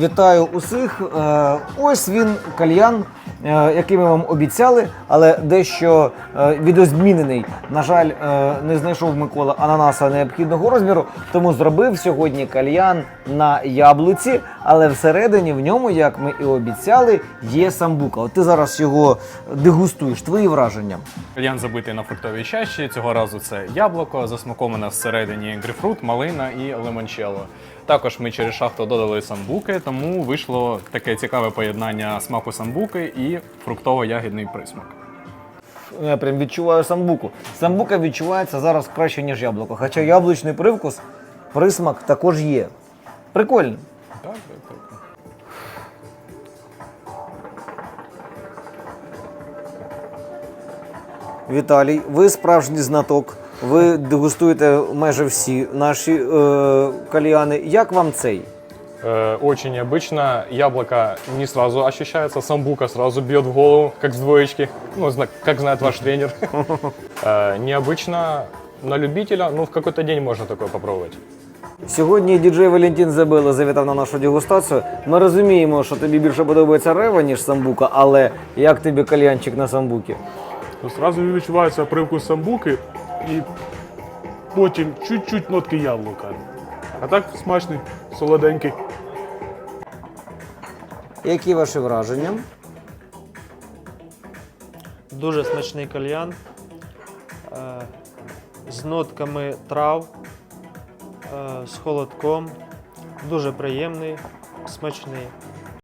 Вітаю усіх. Е, Ось він кальян, який ми вам обіцяли, але дещо е, відозмінений. На жаль, е, не знайшов Микола ананаса необхідного розміру, тому зробив сьогодні кальян на яблуці, але всередині в ньому, як ми і обіцяли, є самбука. От ти зараз його дегустуєш. Твої враження. Кальян забитий на фруктовій чаші. Цього разу це яблуко, засмаковане всередині грейпфрут, малина і лимончелло. Також ми через шахту додали самбуки, тому вийшло таке цікаве поєднання смаку самбуки і фруктово-ягідний присмак. Я прям відчуваю самбуку. Самбука відчувається зараз краще, ніж яблуко. Хоча яблучний привкус, присмак також є. Прикольно. Так, так, так. Віталій, ви справжній знаток. Ви дегустуєте майже всі наші е, кальяни. Як вам цей? Э, Очень необычно. Яблоко не сразу ощущается, самбука сразу бьет в голову, как с двоечки. Ну, зна- как знает ваш тренер. Э, Необычно на любителя, ну, в какой-то день можно такое попробовать. Сьогодні діджей Валентин Забело завітав на нашу дегустацію. Ми розуміємо, що тобі більше подобається рева, ніж самбука, але як тобі кальянчик на самбукі? То Зразу відчувається привкус самбуки і потім чуть-чуть нотки яблука. А так смачний, солоденький. Які ваші враження? Дуже смачний кальян е, з нотками трав, е, з холодком. Дуже приємний, смачний.